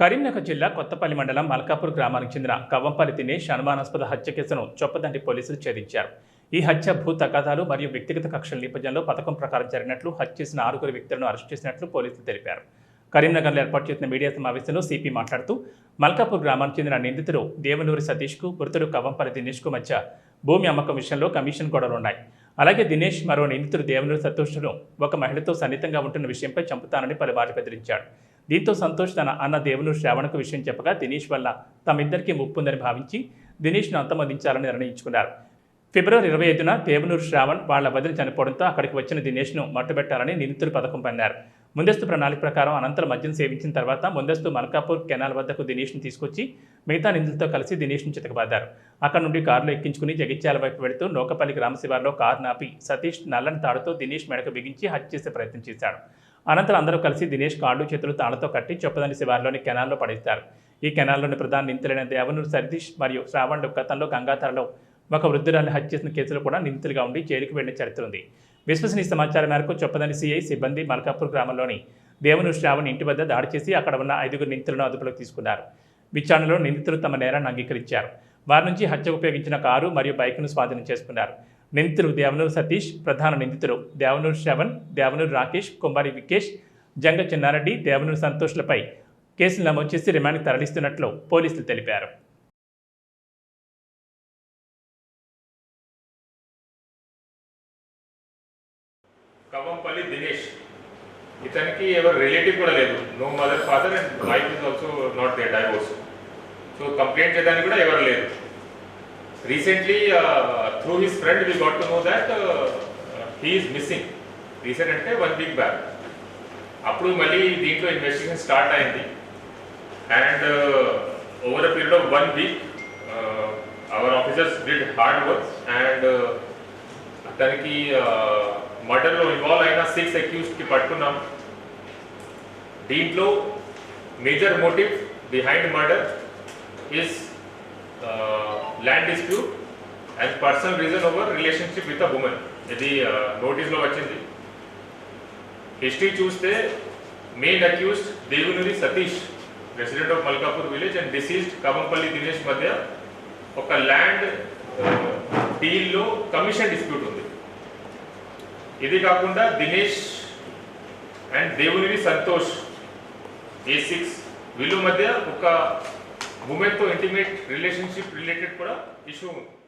కరీంనగర్ జిల్లా కొత్తపల్లి మండలం మల్కాపూర్ గ్రామానికి చెందిన కవ్వంపల్లి దినేష్ అనుమానాస్పద హత్య కేసును చొప్పదండి పోలీసులు ఛేదించారు. ఈ హత్య భూ తగాదాలు మరియు వ్యక్తిగత కక్షల నేపథ్యంలో పథకం ప్రకారం జరిగినట్లు హత్య చేసిన ఆరుగురు వ్యక్తులను అరెస్ట్ చేసినట్లు పోలీసులు తెలిపారు. కరీంనగర్లో ఏర్పాటు చేసిన మీడియా సమావేశంలో సిపి మాట్లాడుతూ మల్కాపూర్ గ్రామానికి చెందిన నిందితుడు దేవనూరి సతీష్కు మృతుడు కవ్వంపల్లి దినేష్కు మధ్య భూమి అమ్మకం విషయంలో కమిషన్ గొడవలు ఉన్నాయి. అలాగే దినేష్ మరో నిందితుడు దేవనూరి సంతోష్ను ఒక మహిళతో సన్నిహితంగా ఉంటున్న విషయంపై చంపుతానని పలుమార్లు బెదిరించాడు. దీంతో సంతోష్ తన అన్న దేవునూరు శ్రావణకు విషయం చెప్పగా దినేష్ వల్ల తమిద్దరికీ ముప్పు ఉందని భావించి దినేష్ను అంతమొందించాలని నిర్ణయించుకున్నారు. ఫిబ్రవరి ఇరవై ఐదున దేవనూరు శ్రావణ్ వాళ్ళ వదిలి చనిపోవడంతో అక్కడికి వచ్చిన దినేష్ను మట్టుబెట్టాలని నిందితులు పథకం పన్నారు ముందస్తు ప్రణాళిక ప్రకారం అనంతరం మద్యం సేవించిన తర్వాత ముందస్తు మల్కాపూర్ కెనాల్ వద్దకు దినేష్ను తీసుకొచ్చి మిగతా నిందితులతో కలిసి దినేష్ను చితకబాదారు. అక్కడ నుండి కారులో ఎక్కించుకుని జగిత్యాల వైపు వెళుతూ నోకపల్లి గ్రామ శివార్లో కారు నాపి సతీష్ నల్లని తాడుతో దినేష్ మెడకు బిగించి హత్య చేసే ప్రయత్నం చేశాడు. అనంతరం అందరూ కలిసి దినేష్ కాళ్ళు చేతులు తాళతో కట్టి చొప్పదండి శివార్లోని కెనాల్లో పడేస్తారు. ఈ కెనాల్లోని ప్రధాన నిందితులైన దేవనూరు సరిదీష్ మరియు శ్రావణ్ గతంలో గంగాధరలో ఒక వృద్ధురాన్ని హత్య చేసిన కేసులు కూడా నిందితులుగా ఉండి జైలుకు వెళ్ళిన చరిత్ర ఉంది. విశ్వసనీయ సమాచారం మేరకు చొప్పదండి సిఐ సిబ్బంది మల్కాపూర్ గ్రామంలోని దేవనూరు శ్రావణ్ ఇంటి వద్ద దాడి చేసి అక్కడ ఉన్న ఐదుగురు నిందితులను అదుపులోకి తీసుకున్నారు. విచారణలో నిందితులు తమ నేరాన్ని అంగీకరించారు. వారి నుంచి హత్యకు ఉపయోగించిన కారు మరియు బైక్ను స్వాధీనం చేసుకున్నారు. నిందితులు దేవనూరు సతీష్ ప్రధాన నిందితులు దేవనూరు శ్రవణ్ దేవనూరు రాకేష్ కుమారి వికేష్ జంగ చిన్నారెడ్డి దేవనూరు సంతోష్లపై కేసులు నమోదు చేసి రిమాండ్కి తరలిస్తున్నట్లు పోలీసులు తెలిపారు. కవంపల్లి దినేష్. ఇతనికి ఎవరు రిలేటివ్ కూడా లేదు. No mother father and wife is also not they divorce so complaint చేయడానికి కూడా ఎవరు లేరు recently through his friend we got to know that he's missing recent అంటే వన్ వీక్ బ్యాక్ అప్పుడు మళ్ళీ దీంట్లో ఇన్వెస్టిగేషన్ స్టార్ట్ అయింది. And over a period of one week our officers did hard work and అతనికి మర్డర్లో ఇన్వాల్వ్ అయిన six అక్యూస్డ్కి పట్టుకున్నాం. దీంట్లో major motive behind murder is land dispute and personal reason over relationship with a women ఇది నోటీస్లో వచ్చింది హిస్టరీ చూస్తే main accused Devunuri Satish resident of Malkapur village and deceased Kamanpalli Dinesh మధ్య ఒక ల్యాండ్ డీల్లో కమిషన్ డిస్ప్యూట్ ఉంది ఇది కాకుండా Dinesh and Devuniri Santosh A six వీళ్ళు మధ్య ఒక ఉమెన్తో ఇంటిమేట్ రిలేషన్షిప్ రిలేటెడ్ కూడా ఇష్యూ ఉంది